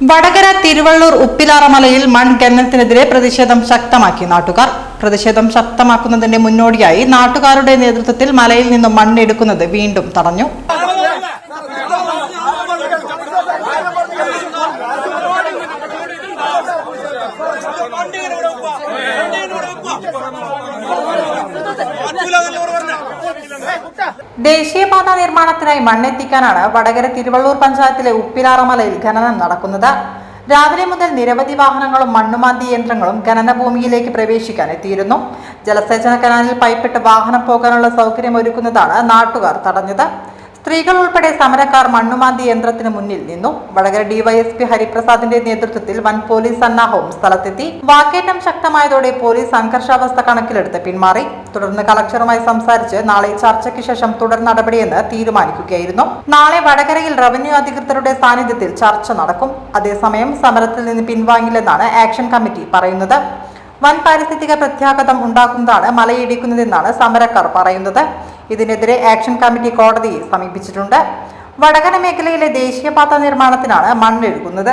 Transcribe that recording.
വടകര തിരുവള്ളൂർ ഉപ്പിലാറമലയിൽ മൺ ഖനനത്തിനെതിരെ പ്രതിഷേധം ശക്തമാക്കി നാട്ടുകാർ. പ്രതിഷേധം ശക്തമാക്കുന്നതിന്റെ മുന്നോടിയായി നാട്ടുകാരുടെ നേതൃത്വത്തിൽ മലയിൽ നിന്നും മണ്ണെടുക്കുന്നത് വീണ്ടും തടഞ്ഞു. ദേശീയപാത നിർമ്മാണത്തിനായി മണ്ണെത്തിക്കാനാണ് വടകര തിരുവള്ളൂർ പഞ്ചായത്തിലെ ഉപ്പിലാറമലയിൽ ഖനനം നടക്കുന്നത്. രാവിലെ മുതൽ നിരവധി വാഹനങ്ങളും മണ്ണുമാന്തി യന്ത്രങ്ങളും ഖനന ഭൂമിയിലേക്ക് പ്രവേശിക്കാൻ എത്തിയിരുന്നു ജലസേചന കനാലിൽ പൈപ്പിട്ട് വാഹനം പോകാനുള്ള സൗകര്യം ഒരുക്കുന്നതാണ് നാട്ടുകാർ തടഞ്ഞത്. സ്ത്രീകൾ ഉൾപ്പെടെ സമരക്കാർ മണ്ണുമാന്തി യന്ത്രത്തിന് മുന്നിൽ നിന്നു. വടകര ഡിവൈഎസ്പി ഹരിപ്രസാദിന്റെ നേതൃത്വത്തിൽ വൻ പോലീസ് സന്നാഹവും സ്ഥലത്തെത്തി. വാക്കേറ്റം ശക്തമായതോടെ പോലീസ് സംഘർഷാവസ്ഥ കണക്കിലെടുത്ത് പിന്മാറി. തുടർന്ന് കളക്ടറുമായി സംസാരിച്ച് നാളെ ചർച്ചയ്ക്ക് ശേഷം തുടർ നടപടിയെന്ന് തീരുമാനിക്കുകയായിരുന്നു. നാളെ വടകരയിൽ റവന്യൂ അധികൃതരുടെ സാന്നിധ്യത്തിൽ ചർച്ച നടക്കും. അതേസമയം സമരത്തിൽ നിന്ന് പിൻവാങ്ങില്ലെന്നാണ് ആക്ഷൻ കമ്മിറ്റി പറയുന്നത്. വൻ പാരിസ്ഥിതിക പ്രത്യാഘാതം ഉണ്ടാക്കുന്നതാണ് മലയിടിക്കുന്നതെന്നാണ് സമരക്കാർ പറയുന്നത്. ഇതിനെതിരെ ആക്ഷൻ കമ്മിറ്റി കോടതിയെ സമീപിച്ചിട്ടുണ്ട്. വടകര മേഖലയിലെ ദേശീയപാത നിർമ്മാണത്തിനാണ് മണ്ണെടുക്കുന്നത്